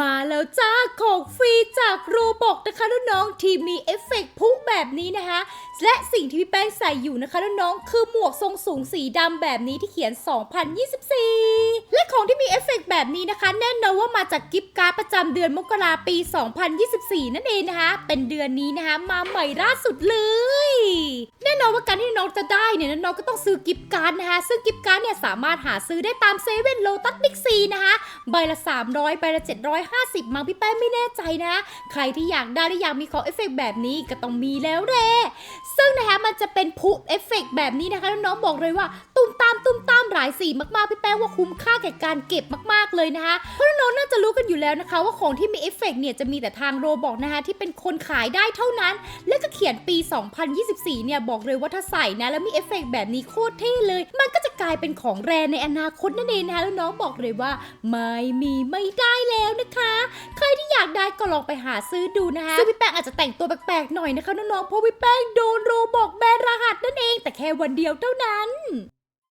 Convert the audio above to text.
มาแล้วจ้าของฟรีจากโรบอกนะคะน้องๆที่มีเอฟเฟกต์พุแบบนี้นะคะ และสิ่งที่พี่แป้งใส่อยู่นะคะน้องๆคือหมวกทรงสูงสีดำแบบนี้ที่เขียน 2024 และของที่มีเอฟเฟกต์แบบนี้นะคะ แน่นอนว่ามาจากกิฟต์การ์ดประจำเดือนมกราปี 2024 นั่นเองนะคะ เป็นเดือนนี้นะคะ มาใหม่ล่าสุดเลย แน่นอนว่าการที่น้องจะได้เนี่ยน้องก็ต้องซื้อกิฟต์การ์ดนะคะซึ่งกิฟต์การ์ดเนี่ยสามารถหาซื้อได้ตามเซเว่นโลตัสบิ๊กซีนะคะ ใบละ 300ใบละ 750 มั้งพี่แป้งไม่แน่ใจนะ ใครที่อยากได้และอยากมีของเอฟเฟกต์แบบนี้ก็ต้องมีแล้วเด้ซึ่งนะคะมันจะเป็นพุเอฟเฟกต์แบบนี้นะคะน้องๆบอกเลยว่าตุ้มตามตุ้มตาม ลายสีมากๆพี่แป้งว่าคุ้มค่าแก่การเก็บมากๆเลยนะคะเพราะน้องน่าจะรู้กันอยู่แล้วนะคะ ว่าของที่มีเอฟเฟกต์เนี่ยจะมีแต่ทางโรบอกนะคะที่เป็นคนขายได้เท่านั้น และก็เขียนปี 2024 เนี่ยบอกเลยว่าถ้าใส่นะแล้วมีเอฟเฟกต์แบบนี้โคตรเท่เลย มันก็จะกลายเป็นของแรในอนาคตนั่นเองนะคะแล้วน้องบอกเลยว่าไม่มีไม่ได้แล้วนะคะ ใครที่อยากได้ก็ลองไปหาซื้อดูนะคะซึ่งพี่แป้งอาจจะแต่งตัวแปลกๆหน่อยนะคะน้องๆเพราะพี่แป้งโดนโรบอกแบนรหัสนั่นเอง แต่แค่วันเดียวเท่านั้น